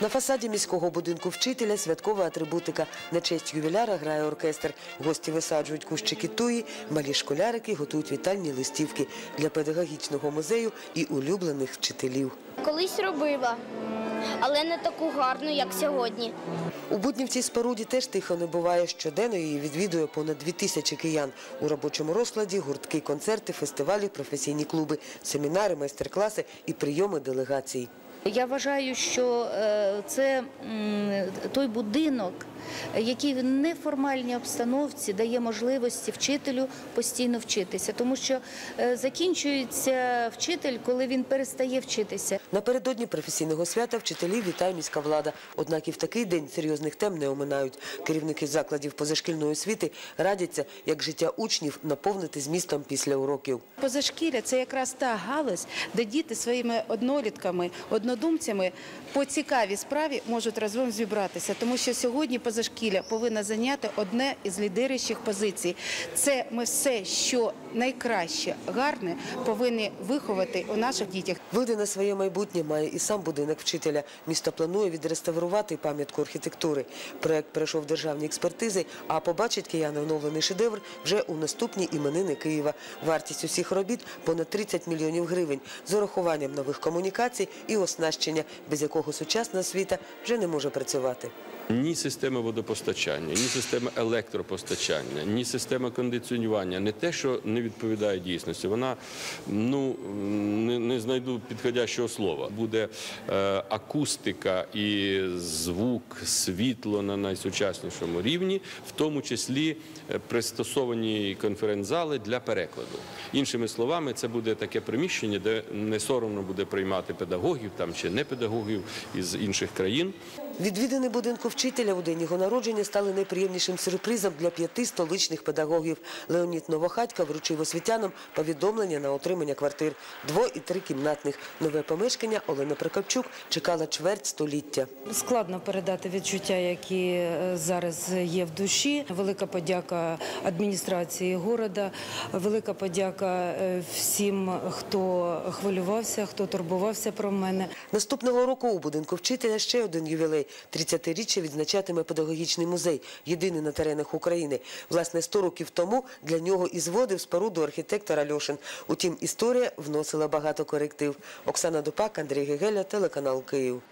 На фасаді міського будинку вчителя святкова атрибутика. На честь ювіляра грає оркестр. Гості висаджують кущики туї, малі школярики готують вітальні листівки для педагогічного музею і улюблених вчителів. Колись робила, але не таку гарну, як сьогодні. У будні в цій споруді теж тихо не буває. Щоденно її відвідує понад дві тисячі киян. У робочому розкладі гуртки, концерти, фестивалі, професійні клуби, семінари, майстер-класи і прийоми делегацій. Я вважаю, що е, це той будинок, який в неформальній обстановці дає можливості вчителю постійно вчитися, тому що е, закінчується вчитель, коли він перестає вчитися. Напередодні професійного свята вчителів вітає міська влада. Однак і в такий день серйозних тем не оминають. Керівники закладів позашкільної освіти радяться, як життя учнів наповнити змістом після уроків. Позашкілля це якраз та галузь, де діти своїми однолітками, однодумцями по цікавій справі можуть разом зібратися. Тому що сьогодні позашкілля повинна зайняти одне із лідируючих позицій. Це ми все, що найкраще, гарне, повинні виховати у наших дітях. Види на своє майбутнє має і сам будинок вчителя. Місто планує відреставрувати пам'ятку архітектури. Проект пройшов державні експертизи, а побачить кияни оновлений шедевр вже у наступні іменини Києва. Вартість усіх робіт понад 30 мільйонів гривень з урахуванням нових комунікацій і оснащення, без якого сучасна освіта вже не може працювати. Ні система водопостачання, ні система електропостачання, ні система кондиціонування, не те, що не відповідає дійсності. Вона ну не, не знайду підходящого слова. Буде е, акустика і звук, світло на найсучаснішому рівні, в тому числі е, пристосовані конференц-зали для перекладу. Іншими словами, це буде таке приміщення, де не соромно буде приймати педагогів там чи не педагогів із інших країн. Відвідини будинку вчителя у день його народження стали найприємнішим сюрпризом для п'яти столичних педагогів. Леонід Новохатька вручив освітянам повідомлення на отримання квартир дво- і трикімнатних. Нове помешкання Олена Прокопчук чекала чверть століття. Складно передати відчуття, які е, зараз є в душі. Велика подяка адміністрації города, велика подяка е, всім, хто хвилювався, хто турбувався про мене. Наступного року у будинку вчителя ще один ювілей. 30-річчя відзначатиме педагогічний музей, єдиний на теренах України. Власне, 100 років тому для нього і зводив споруду архітектор Альошин. Утім, історія вносила багато коректив. Оксана Дупак, Андрій Гегеля, телеканал Київ.